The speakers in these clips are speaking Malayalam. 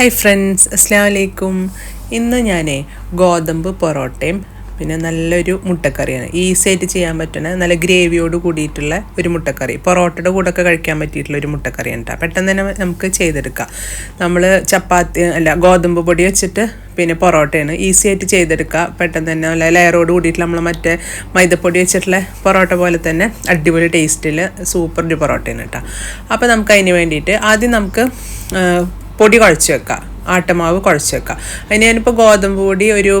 ഹായ് ഫ്രണ്ട്സ് അസ്സാം വലൈക്കും ഇന്ന് ഞാൻ ഗോതമ്പ് പൊറോട്ടയും പിന്നെ നല്ലൊരു മുട്ടക്കറിയാണ്. ഈസി ആയിട്ട് ചെയ്യാൻ പറ്റുന്ന നല്ല ഗ്രേവിയോട് കൂടിയിട്ടുള്ള ഒരു മുട്ടക്കറി. പൊറോട്ടയുടെ കൂടെ ഒക്കെ കഴിക്കാൻ പറ്റിയിട്ടുള്ള ഒരു മുട്ടക്കറിയാണ് കേട്ടോ പെട്ടെന്ന് തന്നെ നമുക്ക് ചെയ്തെടുക്കാം. നമ്മൾ ചപ്പാത്തി അല്ല ഗോതമ്പ് പൊടി വെച്ചിട്ട് പിന്നെ പൊറോട്ടയാണ് ഈസി ആയിട്ട് ചെയ്തെടുക്കുക പെട്ടെന്ന് തന്നെ നല്ല ലെയറോട് കൂടിയിട്ട് നമ്മൾ മറ്റേ മൈദപ്പൊടി വെച്ചിട്ടുള്ള പൊറോട്ട പോലെ തന്നെ അടിപൊളി ടേസ്റ്റിൽ സൂപ്പർ ഒരു പൊറോട്ടയാണ് കേട്ടോ അപ്പോൾ നമുക്ക് അതിന് വേണ്ടിയിട്ട് ആദ്യം നമുക്ക് പൊടി കുഴച്ച് വെക്കാം. ആട്ടമാവ് കുഴച്ച് വെക്കാം. അതിന് ഞാനിപ്പോൾ ഗോതമ്പ് പൊടി ഒരു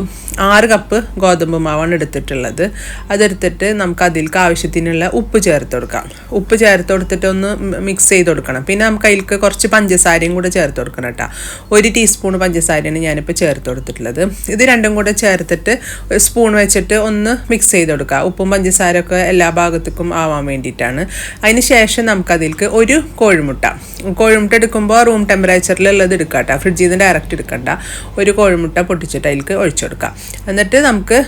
ആറ് കപ്പ് ഗോതമ്പ് മാവാണ് എടുത്തിട്ടുള്ളത്. അതെടുത്തിട്ട് നമുക്ക് അതിലേക്ക് ആവശ്യത്തിനുള്ള ഉപ്പ് ചേർത്ത് കൊടുക്കാം. ഉപ്പ് ചേർത്ത് കൊടുത്തിട്ട് ഒന്ന് മിക്സ് ചെയ്ത് കൊടുക്കണം. പിന്നെ നമുക്ക് അതിലേക്ക് കുറച്ച് പഞ്ചസാരയും കൂടെ ചേർത്ത് കൊടുക്കണം കേട്ടോ. ഒരു ടീസ്പൂൺ പഞ്ചസാരയാണ് ഞാനിപ്പോൾ ചേർത്ത് കൊടുത്തിട്ടുള്ളത്. ഇത് രണ്ടും കൂടെ ചേർത്തിട്ട് സ്പൂൺ വെച്ചിട്ട് ഒന്ന് മിക്സ് ചെയ്ത് കൊടുക്കുക. ഉപ്പും പഞ്ചസാരയൊക്കെ എല്ലാ ഭാഗത്തേക്കും ആവാൻ വേണ്ടിയിട്ടാണ്. അതിന് ശേഷം നമുക്കതിൽക്ക് ഒരു കോഴിമുട്ട. കോഴിമുട്ട എടുക്കുമ്പോൾ റൂം ടെമ്പറേച്ചറിലുള്ളത് എടുക്കാം കേട്ടോ. ഫ്രിഡ്ജിൽ ഡയറക്റ്റ് എടുക്കണ്ട. ഒരു കോഴിമുട്ട പൊട്ടിച്ചിട്ട് അതിലേക്ക് ഒഴിച്ചു കൊടുക്കാം. എന്നിട്ട് നമുക്ക്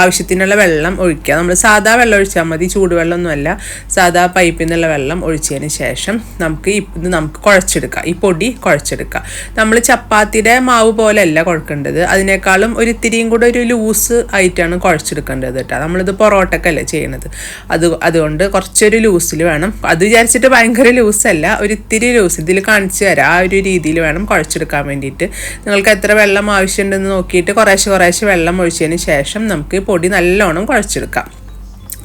ആവശ്യത്തിനുള്ള വെള്ളം ഒഴിക്കുക. നമ്മൾ സാധാ വെള്ളം ഒഴിച്ചാൽ മതി. ചൂടുവെള്ളമൊന്നുമല്ല. സാധാ പൈപ്പിൽ നിന്നുള്ള വെള്ളം ഒഴിച്ചതിന് ശേഷം നമുക്ക് ഇത് നമുക്ക് കുഴച്ചെടുക്കാം. ഈ പൊടി കുഴച്ചെടുക്കുക നമ്മൾ ചപ്പാത്തിയുടെ മാവ് പോലെയല്ല കുഴക്കേണ്ടത്. അതിനേക്കാളും ഒരു ഇത്തിരിയും കൂടെ ഒരു ലൂസ് ആയിട്ടാണ് കുഴച്ചെടുക്കേണ്ടത് കേട്ടോ. നമ്മളിത് പൊറോട്ടക്കല്ലേ ചെയ്യണത്. അത് അതുകൊണ്ട് കുറച്ചൊരു ലൂസിൽ വേണം. അത് വിചാരിച്ചിട്ട് ഭയങ്കര ലൂസല്ല. ഒരു ഇത്തിരി ലൂസ് ഇതിൽ കാണിച്ചു തരാം. ആ ഒരു രീതിയിൽ വേണം കുഴച്ചെടുക്കാൻ വേണ്ടിയിട്ട്. നിങ്ങൾക്ക് എത്ര വെള്ളം ആവശ്യമുണ്ടെന്ന് നോക്കിയിട്ട് കുറേശ്ശെ കുറേശ്ശെ വെള്ളം ഒഴിച്ചതിന് ശേഷം നമുക്ക് പൊടി നല്ലോണം കുഴച്ചെടുക്കാം.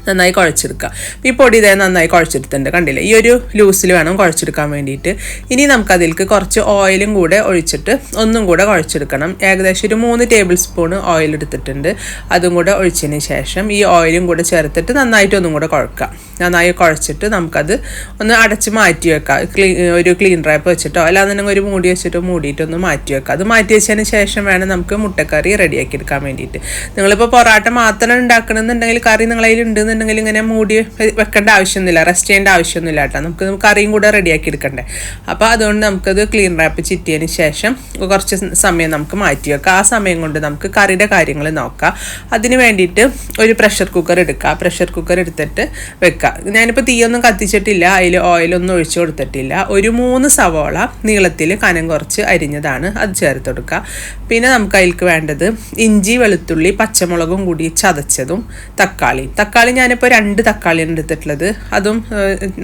നന്നായി കുഴച്ചെടുക്കുക. ഈ പൊടി ഇതേ നന്നായി കുഴച്ചെടുത്തിട്ടുണ്ട്. കണ്ടില്ലേ? ഈ ഒരു ലൂസിൽ വേണം കുഴച്ചെടുക്കാൻ വേണ്ടിയിട്ട്. ഇനി നമുക്ക് അതിലേക്ക് കുറച്ച് ഓയിലും കൂടെ ഒഴിച്ചിട്ട് ഒന്നും കൂടെ കുഴച്ചെടുക്കണം. ഏകദേശം ഒരു മൂന്ന് ടേബിൾ സ്പൂൺ ഓയിൽ എടുത്തിട്ടുണ്ട്. അതും കൂടെ ഒഴിച്ചതിന് ശേഷം ഈ ഓയിലും കൂടെ ചേർത്തിട്ട് നന്നായിട്ട് ഒന്നും കൂടെ കുഴക്കുക. നന്നായി കുഴച്ചിട്ട് നമുക്കത് ഒന്ന് അടച്ച് മാറ്റി വെക്കാം. ക്ലീ ഒരു ക്ലീൻ റാപ്പ് വെച്ചിട്ടോ അല്ലാന്നുണ്ടെങ്കിൽ ഒരു മൂടി വെച്ചിട്ടോ മൂടിയിട്ടൊന്ന് മാറ്റി വെക്കാം. അത് മാറ്റി വെച്ചതിന് ശേഷം വേണം നമുക്ക് മുട്ടക്കറി റെഡിയാക്കി എടുക്കാൻ വേണ്ടിയിട്ട്. നിങ്ങളിപ്പോൾ പൊറാട്ട മാത്രം ഉണ്ടാക്കണമെന്നുണ്ടെങ്കിൽ കറി നിങ്ങളതിൽ ഉണ്ടെന്നുണ്ടെങ്കിൽ ഇങ്ങനെ മൂടി വെക്കേണ്ട ആവശ്യമൊന്നുമില്ല. റെസ്റ്റ് ചെയ്യേണ്ട ആവശ്യമൊന്നുമില്ല കേട്ടോ. നമുക്ക് കറിയും കൂടെ റെഡിയാക്കി എടുക്കണ്ടേ. അപ്പോൾ അതുകൊണ്ട് നമുക്കത് ക്ലീൻ റാപ്പ് ചിറ്റിയതിന് ശേഷം കുറച്ച് സമയം നമുക്ക് മാറ്റി വെക്കാം. ആ സമയം കൊണ്ട് നമുക്ക് കറിയുടെ കാര്യങ്ങൾ നോക്കാം. അതിന് വേണ്ടിയിട്ട് ഒരു പ്രഷർ കുക്കർ എടുക്കുക പ്രഷർ കുക്കർ എടുത്തിട്ട് വെക്കുക ഞാനിപ്പോൾ തീയൊന്നും കത്തിച്ചിട്ടില്ല. അതിൽ ഓയിലൊന്നും ഒഴിച്ചു കൊടുത്തിട്ടില്ല. ഒരു മൂന്ന് സവോള നീളത്തിൽ കനം കുറച്ച് അരിഞ്ഞതാണ് അത് ചേർത്ത് കൊടുക്കുക. പിന്നെ നമുക്ക് അതിലേക്ക് വേണ്ടത് ഇഞ്ചി വെളുത്തുള്ളി പച്ചമുളകും കൂടി ചതച്ചതും തക്കാളി. തക്കാളി ഞാനിപ്പോൾ രണ്ട് തക്കാളിയാണ് എടുത്തിട്ടുള്ളത്. അതും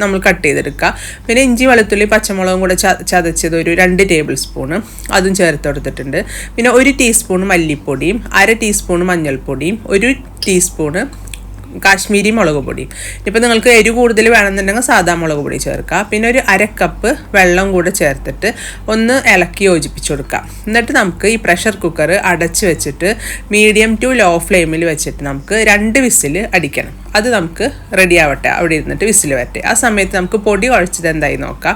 നമ്മൾ കട്ട് ചെയ്തെടുക്കുക. പിന്നെ ഇഞ്ചി വെളുത്തുള്ളി പച്ചമുളകും കൂടെ ചതച്ചത് ഒരു രണ്ട് ടേബിൾ സ്പൂണ് അതും ചേർത്ത് കൊടുത്തിട്ടുണ്ട്. പിന്നെ ഒരു ടീസ്പൂൺ മല്ലിപ്പൊടിയും അര ടീസ്പൂൺ മഞ്ഞൾപ്പൊടിയും ഒരു ടീസ്പൂണ് കാശ്മീരി മുളക് പൊടി. ഇപ്പം നിങ്ങൾക്ക് എരി കൂടുതൽ വേണമെന്നുണ്ടെങ്കിൽ സാധാ മുളക് പൊടി ചേർക്കുക പിന്നെ ഒരു അര കപ്പ് വെള്ളം കൂടെ ചേർത്തിട്ട് ഒന്ന് ഇളക്കി യോജിപ്പിച്ച് കൊടുക്കുക. എന്നിട്ട് നമുക്ക് ഈ പ്രഷർ കുക്കർ അടച്ച് വെച്ചിട്ട് മീഡിയം ടു ലോ ഫ്ലെയിമിൽ വെച്ചിട്ട് നമുക്ക് രണ്ട് വിസിൽ അടിക്കണം. അത് നമുക്ക് റെഡി ആവട്ടെ. അവിടെ ഇരുന്നിട്ട് വിസിൽ വരട്ടെ. ആ സമയത്ത് നമുക്ക് പൊടി കുഴച്ചത് എന്തായി നോക്കാം.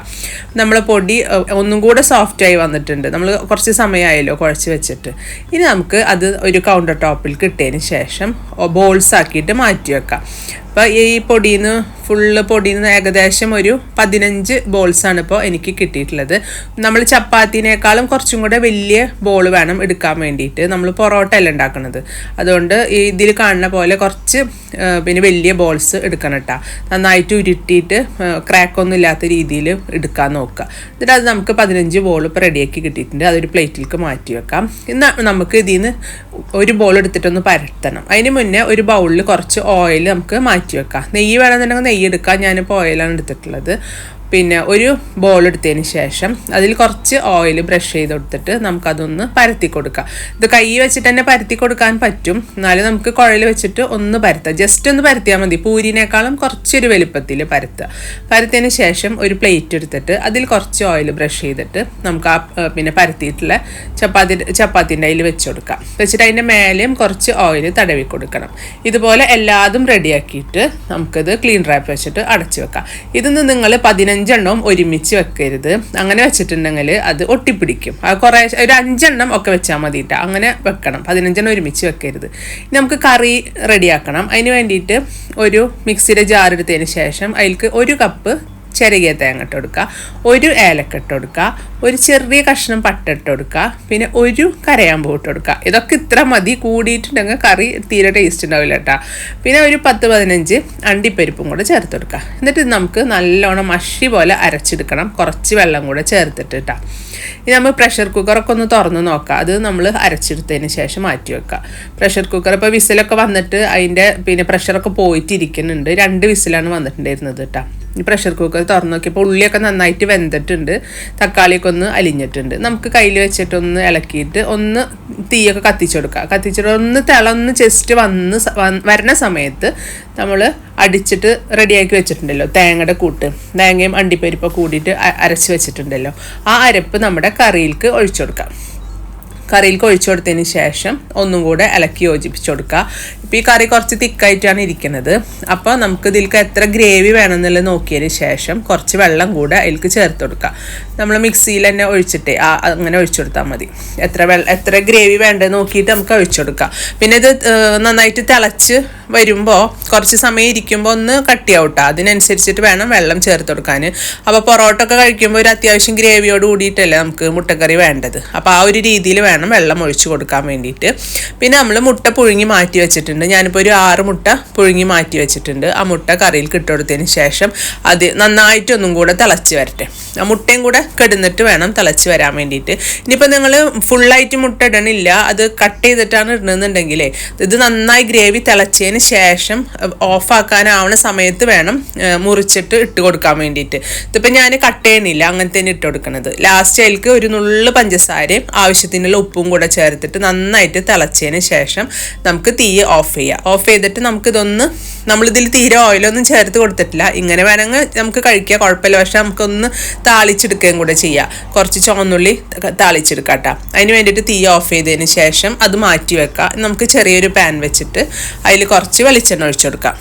നമ്മൾ പൊടി ഒന്നും കൂടെ സോഫ്റ്റായി വന്നിട്ടുണ്ട്. നമ്മൾ കുറച്ച് സമയമായല്ലോ കുഴച്ച് വെച്ചിട്ട്. ഇനി നമുക്ക് അത് ഒരു കൗണ്ടർ ടോപ്പിൽ കിട്ടിയതിന് ശേഷം ബോൾസ് ആക്കിയിട്ട് മാറ്റി വെക്കാം അപ്പോൾ ഈ പൊടിയിൽ നിന്ന് ഫുള്ള് പൊടിയിൽ നിന്ന് ഏകദേശം ഒരു പതിനഞ്ച് ബോൾസാണ് ഇപ്പോൾ എനിക്ക് കിട്ടിയിട്ടുള്ളത്. നമ്മൾ ചപ്പാത്തിനേക്കാളും കുറച്ചും കൂടെ വലിയ ബോൾ വേണം എടുക്കാൻ വേണ്ടിയിട്ട്. നമ്മൾ പൊറോട്ട അല്ല ഉണ്ടാക്കുന്നത് അതുകൊണ്ട് ഇതിൽ കാണുന്ന പോലെ കുറച്ച് പിന്നെ വലിയ ബോൾസ് എടുക്കണം കേട്ടോ നന്നായിട്ട് ഉരുട്ടിയിട്ട് ക്രാക്കൊന്നും ഇല്ലാത്ത രീതിയിൽ എടുക്കാൻ നോക്കുക. എന്നിട്ട് അത് നമുക്ക് പതിനഞ്ച് ബോൾ ഇപ്പോൾ റെഡിയാക്കി കിട്ടിയിട്ടുണ്ട്. അതൊരു പ്ലേറ്റിലേക്ക് മാറ്റി വെക്കാം. ഇന്ന് നമുക്ക് ഇതിൽ നിന്ന് ഒരു ബോൾ എടുത്തിട്ടൊന്ന് പരത്തണം. അതിന് മുന്നേ ഒരു ബൗളിൽ കുറച്ച് ഓയിൽ നമുക്ക് മാറ്റി വെക്കാം നെയ്യ് വേണമെന്നുണ്ടെങ്കിൽ നെയ്യ് എടുക്കാം. ഞാനിപ്പോൾ ഓയിലാണ് എടുത്തിട്ടുള്ളത്. പിന്നെ ഒരു ബോൾ എടുത്തതിന് ശേഷം അതിൽ കുറച്ച് ഓയിൽ ബ്രഷ് ചെയ്ത് കൊടുത്തിട്ട് നമുക്കതൊന്ന് പരത്തി കൊടുക്കാം. ഇത് കൈ വെച്ചിട്ട് തന്നെ പരത്തി കൊടുക്കാൻ പറ്റും. എന്നാലും നമുക്ക് കുഴൽ വെച്ചിട്ട് ഒന്ന് പരത്താം. ജസ്റ്റ് ഒന്ന് പരത്തിയാൽ മതി. പൂരിനേക്കാളും കുറച്ചൊരു വലുപ്പത്തിൽ പരത്തുക. പരത്തിയതിന് ശേഷം ഒരു പ്ലേറ്റ് എടുത്തിട്ട് അതിൽ കുറച്ച് ഓയിൽ ബ്രഷ് ചെയ്തിട്ട് നമുക്ക് ആ പിന്നെ പരത്തിയിട്ടുള്ള ചപ്പാത്തി ചപ്പാത്തിന്റെ അതിൽ വെച്ച് കൊടുക്കാം. വെച്ചിട്ട് അതിന്റെ മേലെയും കുറച്ച് ഓയിൽ തടവി കൊടുക്കണം. ഇതുപോലെ എല്ലാതും റെഡിയാക്കിയിട്ട് നമുക്കത് ക്ലീൻ റാപ്പ് വെച്ചിട്ട് അടച്ചു വെക്കാം. ഇതിന്ന് നിങ്ങൾ പതിനഞ്ചെണ്ണവും ഒരുമിച്ച് വെക്കരുത്. അങ്ങനെ വെച്ചിട്ടുണ്ടെങ്കിൽ അത് ഒട്ടിപ്പിടിക്കും. അത് കുറേ ഒരു അഞ്ചെണ്ണം ഒക്കെ വെച്ചാൽ മതി ട്ടോ. അങ്ങനെ വെക്കണം. പതിനഞ്ചെണ്ണം ഒരുമിച്ച് വെക്കരുത്. നമുക്ക് കറി റെഡിയാക്കണം. അതിന് വേണ്ടിയിട്ട് ഒരു മിക്സിയുടെ ജാർ എടുത്തതിന് ശേഷം അതിൽക്ക് ഒരു കപ്പ് ചെറിയ തേങ്ങ ഇട്ട് കൊടുക്കുക ഒരു ഏലക്ക ഇട്ട് കൊടുക്കുക ഒരു ചെറിയ കഷ്ണം പട്ട ഇട്ട് കൊടുക്കുക പിന്നെ ഒരു കരയാമ്പൂ ഇട്ട് കൊടുക്കുക ഇതൊക്കെ ഇത്ര മതി. കൂടിയിട്ടുണ്ടെങ്കിൽ കറി തീരെ ടേസ്റ്റ് ഉണ്ടാവില്ല കേട്ടോ പിന്നെ ഒരു പത്ത് പതിനഞ്ച് അണ്ടിപ്പരിപ്പും കൂടെ ചേർത്ത് കൊടുക്കുക എന്നിട്ട് നമുക്ക് നല്ലോണം മഷി പോലെ അരച്ചെടുക്കണം. കുറച്ച് വെള്ളം കൂടെ ചേർത്തിട്ട് കേട്ടോ ഇനി നമ്മൾ പ്രഷർ കുക്കറൊക്കെ ഒന്ന് തുറന്ന് നോക്കാം അത് നമ്മൾ അരച്ചെടുത്തതിന് ശേഷം മാറ്റി വെക്കുക. പ്രഷർ കുക്കർ ഇപ്പോൾ വിസിലൊക്കെ വന്നിട്ട് അതിന്റെ പിന്നെ പ്രഷറൊക്കെ പോയിട്ടിരിക്കുന്നുണ്ട്. രണ്ട് വിസിലാണ് വന്നിട്ടുണ്ടായിരുന്നത് കേട്ടോ പ്രഷർ കുക്കർ തുറന്നു നോക്കിയപ്പോൾ ഉള്ളിയൊക്കെ നന്നായിട്ട് വെന്തിട്ടുണ്ട്. തക്കാളിയൊക്കെ ഒന്ന് അലിഞ്ഞിട്ടുണ്ട്. നമുക്ക് കയ്യിൽ വെച്ചിട്ടൊന്ന് ഇളക്കിയിട്ട് ഒന്ന് തീയൊക്കെ കത്തിച്ചു കൊടുക്കുക. കത്തിച്ചിട്ട് ഒന്ന് തിളന്ന് ജസ്റ്റ് വന്ന് വരണ സമയത്ത് നമ്മൾ അടിച്ചിട്ട് റെഡിയാക്കി വെച്ചിട്ടുണ്ടല്ലോ. തേങ്ങയുടെ കൂട്ട്. തേങ്ങയും അണ്ടിപ്പരിപ്പൊക്കെ കൂടിയിട്ട് അരച്ച് വെച്ചിട്ടുണ്ടല്ലോ. ആ അരപ്പ് നമ്മുടെ കറിയിലേക്ക് ഒഴിച്ചു കൊടുക്കാം. കറിയിലേക്ക് ഒഴിച്ചു കൊടുത്തതിന് ശേഷം ഒന്നും കൂടെ ഇളക്കി യോജിപ്പിച്ച് കൊടുക്കുക. ഇപ്പോൾ ഈ കറി കുറച്ച് തിക്കായിട്ടാണ് ഇരിക്കുന്നത്. അപ്പോൾ നമുക്ക് ഇതിലേക്ക് എത്ര ഗ്രേവി വേണമെന്നുള്ളത് നോക്കിയതിന് ശേഷം കുറച്ച് വെള്ളം കൂടെ അതിലേക്ക് ചേർത്ത് കൊടുക്കുക. നമ്മൾ മിക്സിയിൽ തന്നെ ഒഴിച്ചിട്ട് ആ അങ്ങനെ ഒഴിച്ചു കൊടുത്താൽ മതി. എത്ര വെള്ളം എത്ര ഗ്രേവി വേണ്ടത് നോക്കിയിട്ട് നമുക്ക് ഒഴിച്ചു കൊടുക്കാം. പിന്നെ ഇത് നന്നായിട്ട് തിളച്ച് വരുമ്പോൾ കുറച്ച് സമയം ഇരിക്കുമ്പോൾ ഒന്ന് കട്ടിയാവട്ടെ അതിനനുസരിച്ചിട്ട് വേണം വെള്ളം ചേർത്ത് കൊടുക്കാൻ അപ്പോൾ പൊറോട്ട ഒക്കെ കഴിക്കുമ്പോൾ ഒരു അത്യാവശ്യം ഗ്രേവിയോട് കൂടിയിട്ടല്ലേ നമുക്ക് മുട്ടക്കറി വേണ്ടത്. അപ്പോൾ ആ ഒരു രീതിയിൽ വേണം. വെള്ളം ഒഴിച്ചു കൊടുക്കാൻ വേണ്ടിയിട്ട്. പിന്നെ നമ്മൾ മുട്ട പുഴുങ്ങി മാറ്റി വെച്ചിട്ടുണ്ട്. ഞാനിപ്പോൾ ഒരു ആറ് മുട്ട പുഴുങ്ങി മാറ്റി വെച്ചിട്ടുണ്ട്. ആ മുട്ട കറിയിൽ കിട്ടുകൊടുത്തതിന് ശേഷം അത് നന്നായിട്ടൊന്നും കൂടെ തിളച്ച് വരട്ടെ. ആ മുട്ടയും കൂടെ കിടന്നിട്ട് വേണം തിളച്ച് വരാൻ വേണ്ടിയിട്ട്. ഇനിയിപ്പോൾ നിങ്ങൾ ഫുള്ളായിട്ട് മുട്ട ഇടണില്ല. അത് കട്ട് ചെയ്തിട്ടാണ് ഇടണമെന്നുണ്ടെങ്കിലേ ഇത് നന്നായി ഗ്രേവി തിളച്ചതിന് ശേഷം ഓഫാക്കാനാവുന്ന സമയത്ത് വേണം മുറിച്ചിട്ട് ഇട്ട് കൊടുക്കാൻ വേണ്ടിയിട്ട്. ഇതിപ്പോൾ ഞാൻ കട്ട് ചെയ്യണില്ല അങ്ങനെ തന്നെ ഇട്ട് കൊടുക്കണത്. ലാസ്റ്റ് അതിലേക്ക് ഒരു നുള്ളു പഞ്ചസാരയും ആവശ്യത്തിനുള്ള ഉപ്പും കൂടെ ചേർത്തിട്ട് നന്നായിട്ട് തിളച്ചതിന് ശേഷം നമുക്ക് തീ ഓഫ് ചെയ്യാം. ഓഫ് ചെയ്തിട്ട് നമുക്കിതൊന്ന് നമ്മളിതിൽ തീരെ ഓയിലൊന്നും ചേർത്ത് കൊടുത്തിട്ടില്ല. ഇങ്ങനെ വേണമെങ്കിൽ നമുക്ക് കഴിക്കാം. കുഴപ്പമില്ല. പക്ഷെ നമുക്കൊന്ന് താളിച്ചെടുക്കുകയും കൂടെ ചെയ്യാം. കുറച്ച് ചുവന്നുള്ളി താളിച്ചെടുക്കാട്ടോ താളിച്ചെടുക്കാം അതിന് വേണ്ടിയിട്ട് തീ ഓഫ് ചെയ്തതിന് ശേഷം അത് മാറ്റി വെക്കാം. നമുക്ക് ചെറിയൊരു പാൻ വെച്ചിട്ട് അതിൽ കുറച്ച് വെളിച്ചെണ്ണ ഒഴിച്ചു കൊടുക്കാം.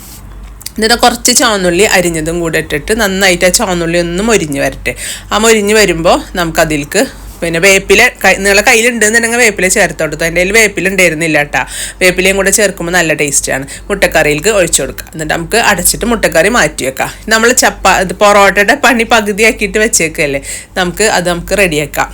എന്നിട്ട് കുറച്ച് ചുവന്നുള്ളി അരിഞ്ഞതും കൂടെ ഇട്ടിട്ട് നന്നായിട്ട് ആ ചുവന്നുള്ളി ഒന്ന് മൊരിഞ്ഞ് വരട്ടെ. ആ മൊരിഞ്ഞ് വരുമ്പോൾ നമുക്കതിലേക്ക് പിന്നെ വേപ്പില നിങ്ങളെ കയ്യിലുണ്ടെന്നുണ്ടെങ്കിൽ വേപ്പില ചേർത്ത് കൊടുത്തു എന്റെ കയ്യിൽ വേപ്പില ഉണ്ടായിരുന്നില്ല കേട്ടാ വേപ്പിലയും കൂടെ ചേർക്കുമ്പോൾ നല്ല ടേസ്റ്റാണ് മുട്ടക്കറിയിലേക്ക് ഒഴിച്ചു കൊടുക്കുക. എന്നിട്ട് നമുക്ക് അടച്ചിട്ട് മുട്ടക്കറി മാറ്റി വെക്കാം. നമ്മൾ ചപ്പാ പൊറോട്ടയുടെ പണി പകുതിയാക്കിയിട്ട് വെച്ചേക്കല്ലേ. നമുക്ക് അത് നമുക്ക് റെഡിയാക്കാം.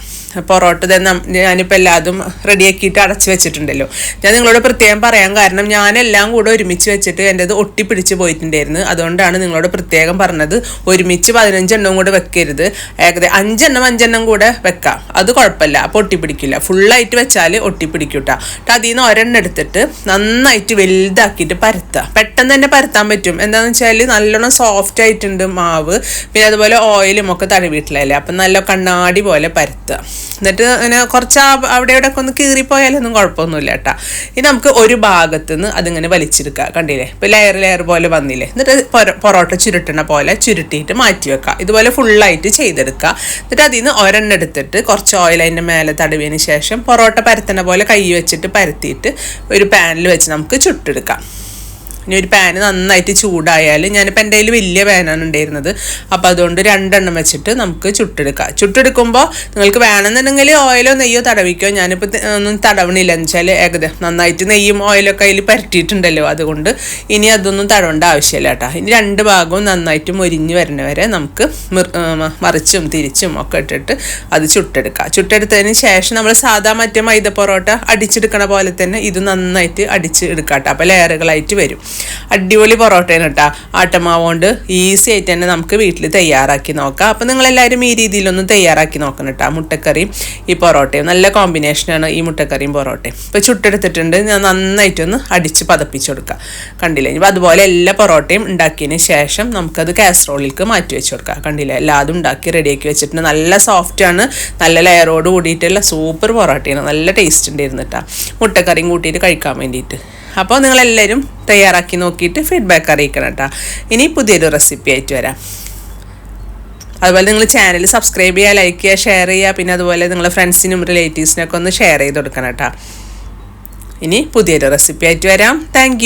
പൊറോട്ട തന്നെ ഞാനിപ്പോൾ എല്ലാതും റെഡിയാക്കിയിട്ട് അടച്ചു വെച്ചിട്ടുണ്ടല്ലോ. ഞാൻ നിങ്ങളോട് പ്രത്യേകം പറയാൻ കാരണം ഞാനെല്ലാം കൂടെ ഒരുമിച്ച് വെച്ചിട്ട് എന്റെത് ഒട്ടിപ്പിടിച്ച് പോയിട്ടുണ്ടായിരുന്നു. അതുകൊണ്ടാണ് നിങ്ങളോട് പ്രത്യേകം പറഞ്ഞത്. ഒരുമിച്ച് പതിനഞ്ചെണ്ണം കൂടെ വെക്കരുത്. ഏകദേശം അഞ്ചെണ്ണം അഞ്ചെണ്ണം കൂടെ വെക്കാം. അത് കുഴപ്പമില്ല. അപ്പോൾ ഒട്ടിപ്പിടിക്കില്ല ഫുള്ളായിട്ട് വെച്ചാൽ ഒട്ടിപ്പിടിക്കും കേട്ടോ അതിൽ നിന്ന് ഒരെണ്ണം എടുത്തിട്ട് നന്നായിട്ട് വലുതാക്കിയിട്ട് പരത്തുക പെട്ടെന്ന് തന്നെ പരത്താൻ പറ്റും. എന്താണെന്ന് വെച്ചാൽ നല്ലോണം സോഫ്റ്റ് ആയിട്ടുണ്ട് മാവ്. പിന്നെ അതുപോലെ ഓയിലും ഒക്കെ തടവിട്ടില്ലല്ലേ അപ്പം നല്ല കണ്ണാടി പോലെ പരത്തുക. എന്നിട്ട് അങ്ങനെ കുറച്ച് അവിടെ ഇവിടെ ഒക്കെ ഒന്ന് കീറിപ്പോയാലൊന്നും കുഴപ്പമൊന്നുമില്ല കേട്ടോ ഇനി നമുക്ക് ഒരു ഭാഗത്ത് നിന്ന് അതിങ്ങനെ വലിച്ചെടുക്കുക. കണ്ടില്ലേ? ഇപ്പം ലെയർ ലെയർ പോലെ വന്നില്ലേ? എന്നിട്ട് പൊറ- പൊറോട്ട ചുരുട്ടണ പോലെ ചുരുട്ടിയിട്ട് മാറ്റി വെക്കുക. ഇതുപോലെ ഫുള്ളായിട്ട് ചെയ്തെടുക്കുക. എന്നിട്ട് അതിൽ നിന്ന് ഒരെണ്ണം എടുത്തിട്ട് കുറച്ച് ഓയിൽ അതിന്റെ മേലെ തടവിയതിന് ശേഷം പൊറോട്ട പരത്തണ പോലെ കൈ വെച്ചിട്ട് പരത്തിയിട്ട് ഒരു പാനിൽ വെച്ച് നമുക്ക് ചുട്ടെടുക്കാം. ഇനി ഒരു പാന് നന്നായിട്ട് ചൂടായാൽ ഞാനിപ്പോൾ എന്റെ കയ്യിൽ വലിയ പാനാണ് ഉണ്ടായിരുന്നത്. അപ്പോൾ അതുകൊണ്ട് രണ്ടെണ്ണം വെച്ചിട്ട് നമുക്ക് ചുട്ടെടുക്കാം. ചുട്ടെടുക്കുമ്പോൾ നിങ്ങൾക്ക് വേണമെന്നുണ്ടെങ്കിൽ ഓയിലോ നെയ്യോ തടവിക്കോ. ഞാനിപ്പോൾ ഒന്നും തടവണില്ല. എന്ന് വെച്ചാൽ ഏകദേശം നന്നായിട്ട് നെയ്യും ഓയിലൊക്കെ അതിൽ പരറ്റിയിട്ടുണ്ടല്ലോ അതുകൊണ്ട് ഇനി അതൊന്നും തടവേണ്ട ആവശ്യമില്ല കേട്ടോ. ഇനി രണ്ട് ഭാഗവും നന്നായിട്ട് മൊരിഞ്ഞ് വരുന്നവരെ നമുക്ക് മറിച്ചും തിരിച്ചും ഒക്കെ ഇട്ടിട്ട് അത് ചുട്ടെടുക്കാം. ചുട്ടെടുത്തതിന് ശേഷം നമ്മൾ സാധാ മറ്റേ മൈദ പൊറോട്ട അടിച്ചെടുക്കണ പോലെ തന്നെ ഇത് നന്നായിട്ട് അടിച്ച് എടുക്കാം കേട്ടോ. അപ്പോൾ ലെയറുകളായിട്ട് വരും. അടിപൊളി പൊറോട്ടയാണ് കേട്ടോ. ആട്ടമാവുകൊണ്ട് ഈസി ആയിട്ട് തന്നെ നമുക്ക് വീട്ടിൽ തയ്യാറാക്കി നോക്കാം. അപ്പോൾ നിങ്ങളെല്ലാവരും ഈ രീതിയിലൊന്ന് തയ്യാറാക്കി നോക്കണം കേട്ടോ മുട്ടക്കറിയും ഈ പൊറോട്ടയും. നല്ല കോമ്പിനേഷനാണ് ഈ മുട്ടക്കറിയും പൊറോട്ടയും. ഇപ്പോൾ ചുട്ടെടുത്തിട്ടുണ്ട്. ഞാൻ നന്നായിട്ടൊന്ന് അടിച്ച് പതപ്പിച്ച് കൊടുക്കുക കണ്ടില്ലേ? ഇനി അതുപോലെ എല്ലാ പൊറോട്ടയും ഉണ്ടാക്കിയതിന് ശേഷം നമുക്കത് കാസറോളിലേക്ക് മാറ്റി വെച്ച് കൊടുക്കാം. കണ്ടില്ലേ? എല്ലാതും ഉണ്ടാക്കി റെഡിയാക്കി വെച്ചിട്ടുണ്ട്. നല്ല സോഫ്റ്റാണ് നല്ല ലെയറോട് കൂടിയിട്ടുള്ള സൂപ്പർ പൊറോട്ടയാണ്. നല്ല ടേസ്റ്റ് ഉണ്ടായിരുന്നു കേട്ടോ. മുട്ടക്കറിയും കൂട്ടിയിട്ട് കഴിക്കാൻ വേണ്ടിയിട്ട്. അപ്പോൾ നിങ്ങളെല്ലാവരും തയ്യാറാക്കി നോക്കിയിട്ട് ഫീഡ്ബാക്ക് അറിയിക്കണം കേട്ടോ. ഇനി പുതിയൊരു റെസിപ്പി ആയിട്ട് വരാം. അതുപോലെ നിങ്ങൾ ചാനൽ സബ്സ്ക്രൈബ് ചെയ്യുക ലൈക്ക് ചെയ്യുക ഷെയർ ചെയ്യുക പിന്നെ അതുപോലെ നിങ്ങളുടെ ഫ്രണ്ട്സിനും റിലേറ്റീവ്സിനൊക്കെ ഒന്ന് ഷെയർ ചെയ്ത് കൊടുക്കണം കേട്ടോ. ഇനി പുതിയൊരു റെസിപ്പി ആയിട്ട് വരാം. താങ്ക്